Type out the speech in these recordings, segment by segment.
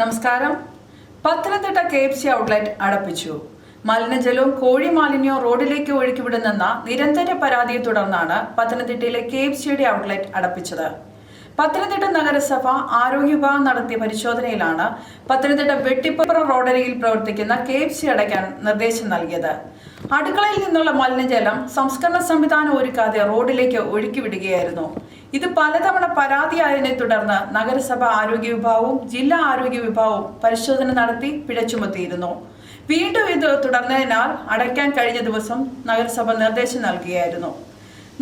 നമസ്കാരം. Pathanamthitta K F C outlet അടപ്പിച്ചു. മലിനജലവും കോഴി മാലിന്യവും റോഡിലേക്ക് ഒഴുക്കിവിടുന്നെന്ന നിരന്തര പരാതിയെ തുടർന്നാണ് പത്തനംതിട്ടയിലെ കെ എഫ് സിയുടെ ഔട്ട്ലെറ്റ് അടപ്പിച്ചത്. പത്തനംതിട്ട നഗരസഭ ആരോഗ്യ വിഭാഗം നടത്തിയ പരിശോധനയിലാണ് പത്തനംതിട്ട വെട്ടിപ്പുറം റോഡരികിൽ പ്രവർത്തിക്കുന്ന കെ എഫ് സി അടയ്ക്കാൻ നിർദ്ദേശം നൽകിയത്. അടുക്കളയിൽ നിന്നുള്ള മലിനജലം സംസ്കരണ സംവിധാനം ഒരുക്കാതെ റോഡിലേക്ക് ഒഴുക്കിവിടുകയായിരുന്നു. ഇത് പലതവണ പരാതിയായതിനെ തുടർന്ന് നഗരസഭ ആരോഗ്യ വിഭാഗവും ജില്ലാ ആരോഗ്യ വിഭാഗവും പരിശോധന നടത്തി പിഴ ചുമത്തിയിരുന്നു വീണ്ടും ഇത് തുടർന്നതിനാൽ അടയ്ക്കാൻ കഴിഞ്ഞ ദിവസം നഗരസഭ നിർദ്ദേശം നൽകുകയായിരുന്നു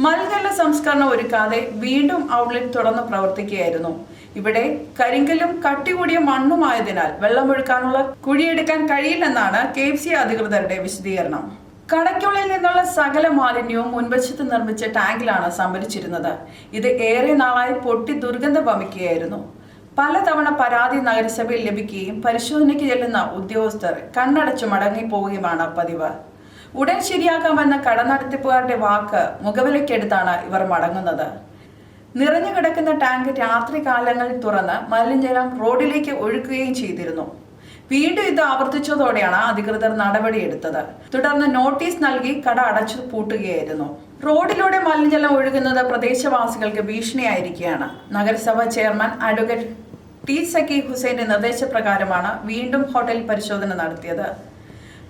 മൽകല്ല സംസ്കരണം ഒരുക്കാതെ വീണ്ടും ഔട്ട്ലെറ്റ് തുറന്ന് പ്രവർത്തിക്കുകയായിരുന്നു. ഇവിടെ കരിങ്കല്ലും കട്ടികൂടിയ മണ്ണുമായതിനാൽ വെള്ളമൊഴുക്കാനുള്ള കുഴിയെടുക്കാൻ കഴിയില്ലെന്നാണ് കെ എഫ് സി അധികൃതരുടെ വിശദീകരണം. കടയ്ക്കുള്ളിൽ നിന്നുള്ള സകല മാലിന്യവും മുൻവശത്ത് നിർമ്മിച്ച ടാങ്കിലാണ് സംഭരിച്ചിരുന്നത്. ഇത് ഏറെ നാളായി പൊട്ടി ദുർഗന്ധം വമിക്കുകയായിരുന്നു. പലതവണ പരാതി നഗരസഭയിൽ ലഭിക്കുകയും പരിശോധനയ്ക്ക് ചെല്ലുന്ന ഉദ്യോഗസ്ഥർ കണ്ണടച്ചു മടങ്ങിപ്പോവുകയുമാണ് പതിവ്. ഉടൻ ശരിയാക്കാമെന്ന കടനടത്തിപ്പുകാരുടെ വാക്ക് മുഖവിലയ്ക്കെടുത്താണ് ഇവർ മടങ്ങുന്നത്. നിറഞ്ഞു കിടക്കുന്ന ടാങ്ക് രാത്രി കാലങ്ങളിൽ തുറന്ന് മലിനജലം റോഡിലേക്ക് ഒഴുക്കുകയും ചെയ്തിരുന്നു. വീണ്ടും ഇത് ആവർത്തിച്ചതോടെയാണ് അധികൃതർ നടപടിയെടുത്തത്. തുടർന്ന് നോട്ടീസ് നൽകി കട അടച്ചു പൂട്ടുകയായിരുന്നു. റോഡിലൂടെ മലിനജലം ഒഴുകുന്നത് പ്രദേശവാസികൾക്ക് ഭീഷണിയായിരിക്കുകയാണ്. നഗരസഭ ചെയർമാൻ അഡ്വക്കേറ്റ് ടി സക്കി ഹുസൈന്റെ നിർദ്ദേശപ്രകാരമാണ് വീണ്ടും ഹോട്ടൽ പരിശോധന നടത്തിയത്.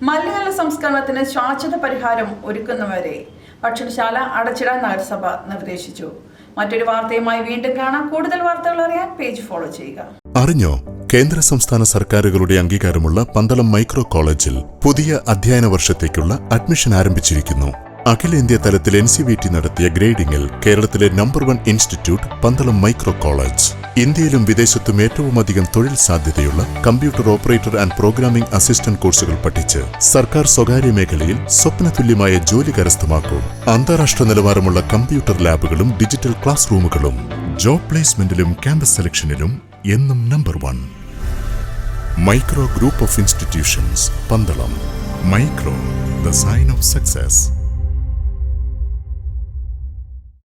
മലിനജല സംസ്കരണത്തിന് ശാശ്വത പരിഹാരം ഒരുക്കുന്നവരെ ഭക്ഷണശാല അടച്ചിടാൻ നഗരസഭ നിർദ്ദേശിച്ചു. മറ്റൊരു വാർത്തയുമായി വീണ്ടും കാണാം. കൂടുതൽ വാർത്തകൾ അറിയാൻ പേജ് ഫോളോ ചെയ്യുക. അറിഞ്ഞോ? കേന്ദ്ര സംസ്ഥാന സർക്കാരുകളുടെ അംഗീകാരമുള്ള പന്തളം മൈക്രോ കോളേജിൽ പുതിയ അധ്യയന വർഷത്തേക്കുള്ള അഡ്മിഷൻ ആരംഭിച്ചിരിക്കുന്നു. അഖിലേന്ത്യാ തലത്തിൽ എൻ സി വി ടി നടത്തിയ ഗ്രേഡിംഗിൽ കേരളത്തിലെ number one institute Pandalam micro college. ഇന്ത്യയിലും വിദേശത്തും ഏറ്റവുമധികം തൊഴിൽ സാധ്യതയുള്ള computer operator and programming assistant കോഴ്സുകൾ പഠിച്ച് സർക്കാർ സ്വകാര്യ മേഖലയിൽ സ്വപ്നതുല്യമായ ജോലി കരസ്ഥമാക്കൂ. അന്താരാഷ്ട്ര നിലവാരമുള്ള കമ്പ്യൂട്ടർ ലാബുകളും ഡിജിറ്റൽ ക്ലാസ് റൂമുകളും ജോബ് പ്ലേസ്മെന്റിലും ക്യാമ്പസ് സെലക്ഷനിലും എന്നും number one. Micro group of institutions Pandalam. Micro the sign of success.